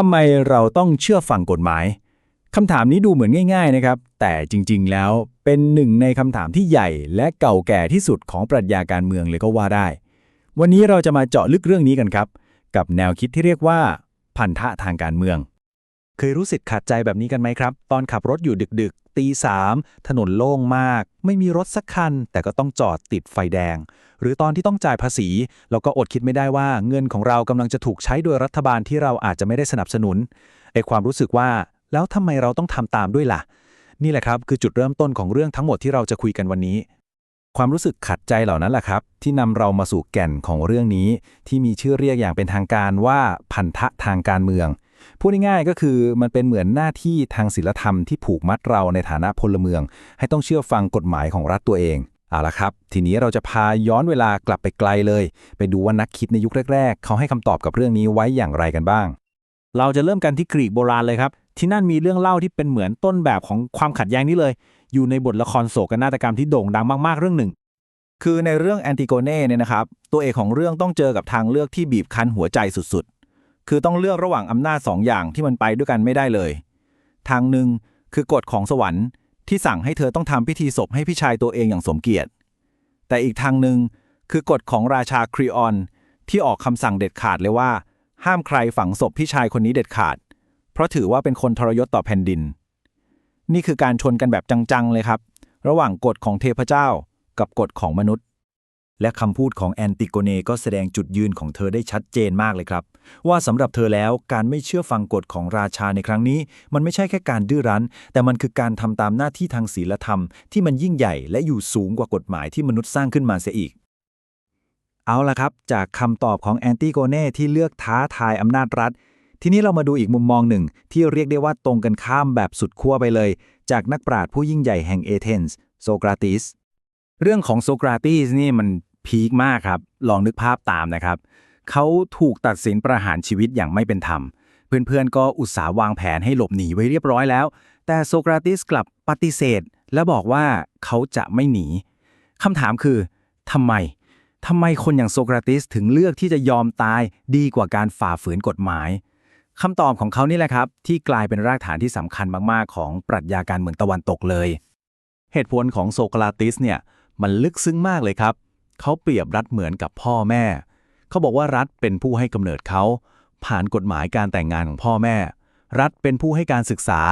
ทำไมเราต้องเชื่อฟังกฎหมายคำถามนี้ดูเหมือนง่าย ๆนะครับ แต่จริงๆแล้วเป็นหนึ่งในคำถามที่ใหญ่และเก่าแก่ที่สุดของปรัชญาการเมืองเลยก็ว่าได้ วันนี้เราจะมาเจาะลึกเรื่องนี้กันครับ กับแนวคิดที่เรียกว่า พันธะทางการเมือง เคยรู้สึกขัดใจแบบนี้กันไหมครับ ตอนขับรถอยู่ดึกๆ ตีสามถนนโล่งมาก ไม่มีรถสักคัน แต่ก็ต้องจอดติดไฟแดง หรือตอนที่ต้องจ่ายภาษี เราก็อดคิดไม่ได้ว่าเงินของเรากำลังจะถูกใช้โดยรัฐบาลที่เราอาจจะไม่ได้สนับสนุนไอความรู้สึกว่า แล้วทำไมเราต้องทำตามด้วยล่ะ นี่แหละครับคือจุดเริ่มต้นของเรื่องทั้งหมดที่เราจะคุยกันวันนี้ความรู้สึกขัดใจเหล่านั้นแหละครับ ที่นำเรามาสู่แก่นของเรื่องนี้ ที่มีชื่อเรียกอย่างเป็นทางการว่าพันธะทางการเมือง พูดง่ายๆก็คือมันเป็นเหมือนหน้าที่ทางศีลธรรมที่ผูกมัดเราในฐานะพลเมือง ให้ต้องเชื่อฟังกฎหมายของรัฐตัวเองเอาละครับ ทีนี้เราจะพาย้อนเวลากลับไปไกลเลย ไปดูว่านักคิดในยุคแรก ๆ เขาให้คำตอบกับเรื่องนี้ไว้อย่างไรกันบ้าง เราจะเริ่มกันที่กรีกโบราณเลยครับ ที่นั่นมีเรื่องเล่าที่เป็นเหมือนต้นแบบของความขัดแย้งนี้เลย อยู่ในบทละครโศกนาฏกรรมที่โด่งดังมากๆเรื่องหนึ่ง คือในเรื่องแอนติโกเน่เนี่ยนะครับ ตัวเอกของเรื่องต้องเจอกับทางเลือกที่บีบคั้นหัวใจสุด คือต้องเลือกระหว่างอำนาจสองอย่างที่มันไปด้วยกันไม่ได้เลย ทางหนึ่งคือกฎของสวรรค์ที่สั่งให้เธอต้องทำพิธีศพให้พี่ชายตัวเองอย่างสมเกียรติ แต่อีกทางหนึ่งคือกฎของราชาครีออน ที่ออกคำสั่งเด็ดขาดเลยว่า ห้ามใครฝังศพพี่ชายคนนี้เด็ดขาด เพราะถือว่าเป็นคนทรยศต่อแผ่นดิน นี่คือการชนกันแบบจังๆเลยครับ ระหว่างกฎของเทพเจ้ากับกฎของมนุษย์ และคำพูดของแอนติโกเนก็แสดงจุดยืนของเธอได้ชัดเจนมากเลยครับ ว่าสำหรับเธอแล้วการไม่เชื่อฟังกฎของราชาในครั้งนี้ มันไม่ใช่แค่การดื้อรั้น แต่มันคือการทำตามหน้าที่ทางศีลธรรม ที่มันยิ่งใหญ่และอยู่สูงกว่ากฎหมายที่มนุษย์สร้างขึ้นมาเสียอีก เอาละครับ จากคำตอบของแอนติโกเนที่เลือกท้าทายอำนาจรัฐ ทีนี้เรามาดูอีกมุมมองหนึ่ง ที่เรียกได้ว่าตรงกันข้ามแบบสุดขั้วไปเลย จากนักปราชญ์ผู้ยิ่งใหญ่แห่งเอเธนส์โซกราติส เรื่องของโซกราติสนี่มันพีคมากครับ ลองนึกภาพตามนะครับ เขาถูกตัดสินประหารชีวิตอย่างไม่เป็นธรรม เพื่อนๆ ก็อุตส่าห์วางแผนให้หลบหนีไว้เรียบร้อยแล้ว แต่โซกราติสกลับปฏิเสธ และบอกว่าเขาจะไม่หนีคำถามคือทำไมทำไมคนอย่างโซกราติสถึงเลือกที่จะยอมตายดีกว่าการฝ่าฝืนกฎหมายคำตอบของเขานี่แหละครับ ที่กลายเป็นรากฐานที่สำคัญมากๆ ของปรัชญาการเมืองตะวันตกเลย เหตุผลของโซกราติสเนี่ย มันลึกซึ้งมากเลยครับ เขาเปรียบรัฐเหมือนกับพ่อแม่ เขาบอกว่ารัฐเป็นผู้ให้กำเนิดเขา ผ่านกฎหมายการแต่งงานของพ่อแม่ รัฐเป็นผู้ให้การศึกษา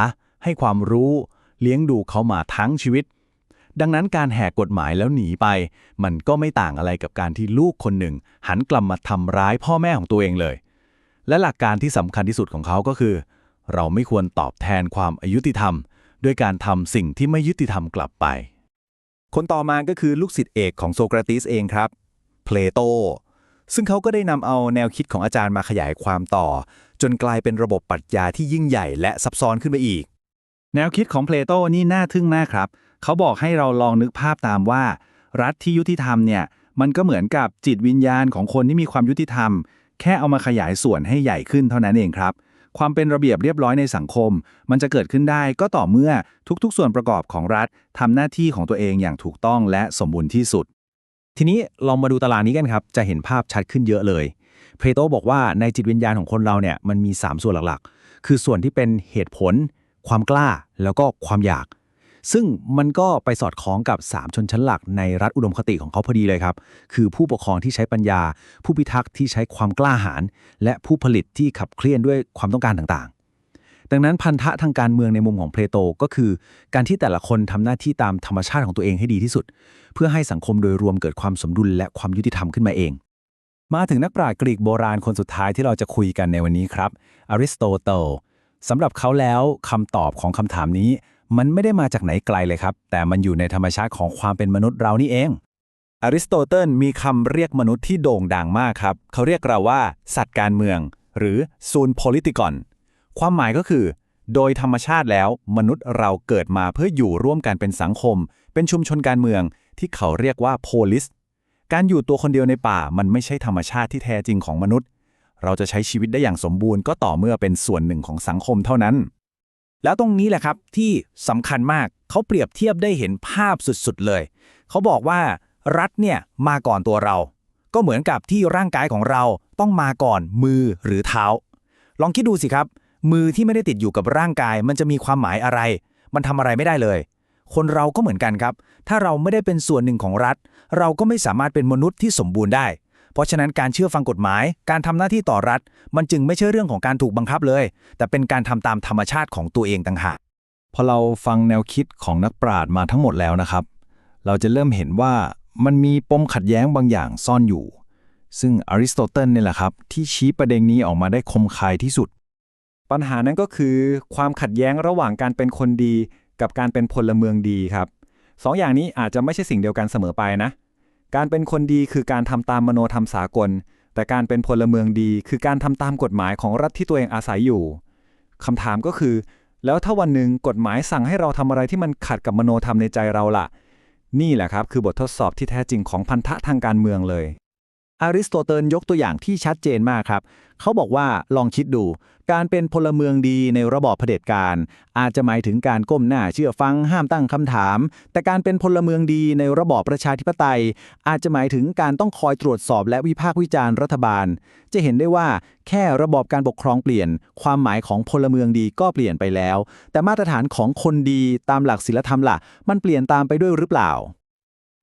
ให้ความรู้ เลี้ยงดูเขามาทั้งชีวิต ดังนั้นการแหกกฎหมายแล้วหนีไป มันก็ไม่ต่างอะไรกับการที่ลูกคนหนึ่ง หันกลับมาทำร้ายพ่อแม่ของตัวเองเลย และหลักการที่สำคัญที่สุดของเขาก็คือ เราไม่ควรตอบแทนความอายุติธรรม ด้วยการทำสิ่งที่ไม่ยุติธรรมกลับไป คนต่อมาก็คือลูกศิษย์เอกของโซกราติสเองครับ เพลโต ซึ่งเขาก็ได้นำเอาแนวคิดของอาจารย์มาขยายความต่อ จนกลายเป็นระบบปรัชญาที่ยิ่งใหญ่และซับซ้อนขึ้นไปอีก แนวคิดของเพลโตนี่น่าทึ่งมากครับ เขาบอกให้เราลองนึกภาพตามว่า รัฐที่ยุติธรรมเนี่ย มันก็เหมือนกับจิตวิญญาณของคนที่มีความยุติธรรม แค่เอามาขยายส่วนให้ใหญ่ขึ้นเท่านั้นเองครับ ความเป็นระเบียบเรียบร้อยในสังคม มันจะเกิดขึ้นได้ก็ต่อเมื่อทุกๆ ส่วนประกอบของรัฐทำหน้าที่ของตัวเองอย่างถูกต้องและสมบูรณ์ที่สุด ทีนี้ลองมาดูตารางนี้กันครับ จะเห็นภาพชัดขึ้นเยอะเลย เพลโตบอกว่าในจิตวิญญาณของคนเราเนี่ยมันมี 3 ส่วนหลักๆ คือส่วนที่เป็นเหตุผล ความกล้า แล้วก็ความอยาก ซึ่งมันก็ไปสอดคล้องกับ 3 ชนชั้นหลักในรัฐอุดมคติของเขาพอดีเลยครับ คือผู้ปกครองที่ใช้ปัญญา ผู้พิทักษ์ที่ใช้ความกล้าหาญและผู้ผลิตที่ขับเคลื่อนด้วยความต้องการต่างๆ ดังนั้นพันธะทางการเมืองในมุมของเพลโตก็คือ การที่แต่ละคนทำหน้าที่ตามธรรมชาติของตัวเองให้ดีที่สุด เพื่อให้สังคมโดยรวมเกิดความสมดุลและความยุติธรรมขึ้นมาเองมาถึงนักปราชญ์กรีกโบราณคนสุดท้ายที่เราจะคุยกันในวันนี้ครับอริสโตเติลสำหรับเขาแล้วคำตอบของคำถามนี้ มันไม่ได้มาจากไหนไกลเลยครับ แต่มันอยู่ในธรรมชาติของความเป็นมนุษย์เรานี่เองอริสโตเติลมีคำเรียกมนุษย์ที่โด่งดังมากครับ เขาเรียกเราว่า สัตว์การเมือง หรือซูนโพลิติกอน ความหมายก็คือ โดยธรรมชาติแล้วมนุษย์เราเกิดมาเพื่ออยู่ร่วมกันเป็นสังคม เป็นชุมชนการเมือง ที่เขาเรียกว่าโพลิส การอยู่ตัวคนเดียวในป่ามันไม่ใช่ธรรมชาติที่แท้จริงของมนุษย์ เราจะใช้ชีวิตได้อย่างสมบูรณ์ก็ต่อเมื่อเป็นส่วนหนึ่งของสังคมเท่านั้น แล้วตรงนี้แหละครับที่สำคัญมากเขาเปรียบเทียบได้เห็นภาพสุดๆเลย เขาบอกว่ารัฐเนี่ยมาก่อนตัวเรา ก็เหมือนกับที่ร่างกายของเราต้องมาก่อนมือหรือเท้า ลองคิดดูสิครับ มือที่ไม่ได้ติดอยู่กับร่างกาย มันจะมีความหมายอะไร มันทำอะไรไม่ได้เลย คนเราก็เหมือนกันครับ ถ้าเราไม่ได้เป็นส่วนหนึ่งของรัฐ เราก็ไม่สามารถเป็นมนุษย์ที่สมบูรณ์ได้ เพราะฉะนั้นการเชื่อฟังกฎหมาย การทำหน้าที่ต่อรัฐ มันจึงไม่ใช่เรื่องของการถูกบังคับเลย แต่เป็นการทำตามธรรมชาติของตัวเองต่างหากพอเราฟังแนวคิดของนักปราชญ์มาทั้งหมดแล้วนะครับ เราจะเริ่มเห็นว่ามันมีปมขัดแย้งบางอย่างซ่อนอยู่ ซึ่งอริสโตเติลนี่แหละครับ ที่ชี้ประเด็นนี้ออกมาได้คมคายที่สุด ปัญหานั้นก็คือ ความขัดแย้งระหว่างการเป็นคนดี กับการเป็นพลเมืองดีครับสองอย่างนี้อาจจะไม่ใช่สิ่งเดียวกันเสมอไปนะ การเป็นคนดีคือการทำตามมโนธรรมสากล แต่การเป็นพลเมืองดีคือการทำตามกฎหมายของรัฐที่ตัวเองอาศัยอยู่คำถามก็คือ แล้วถ้าวันหนึ่งกฎหมายสั่งให้เราทำอะไรที่มันขัดกับมโนธรรมในใจเราล่ะ นี่แหละครับคือบททดสอบที่แท้จริงของพันธะทางการเมืองเลย อริสโตเติลยกตัวอย่างที่ชัดเจนมากครับ เขาบอกว่าลองคิดดู การเป็นพลเมืองดีในระบอบเผด็จการ อาจจะหมายถึงการก้มหน้าเชื่อฟังห้ามตั้งคำถาม แต่การเป็นพลเมืองดีในระบอบประชาธิปไตย อาจจะหมายถึงการต้องคอยตรวจสอบและวิพากษ์วิจารณ์รัฐบาล จะเห็นได้ว่าแค่ระบอบการปกครองเปลี่ยน ความหมายของพลเมืองดีก็เปลี่ยนไปแล้ว แต่มาตรฐานของคนดีตามหลักศีลธรรมล่ะ มันเปลี่ยนตามไปด้วยหรือเปล่า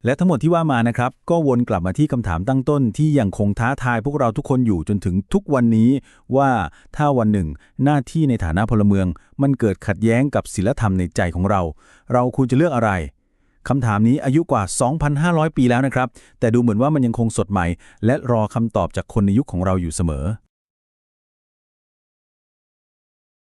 และทั้งหมดที่ว่ามานะครับ ก็วนกลับมาที่คำถามตั้งต้นที่ยังคงท้าทายพวกเราทุกคนอยู่จนถึงทุกวันนี้ว่าถ้าวันหนึ่ง หน้าที่ในฐานะพลเมือง มันเกิดขัดแย้งกับศีลธรรมในใจของเรา เราควรจะเลือกอะไรคำถามนี้อายุกว่า 2,500 ปีแล้วนะครับ แต่ดูเหมือนว่ามันยังคงสดใหม่ และรอคำตอบจากคนในยุคของเราอยู่เสมอ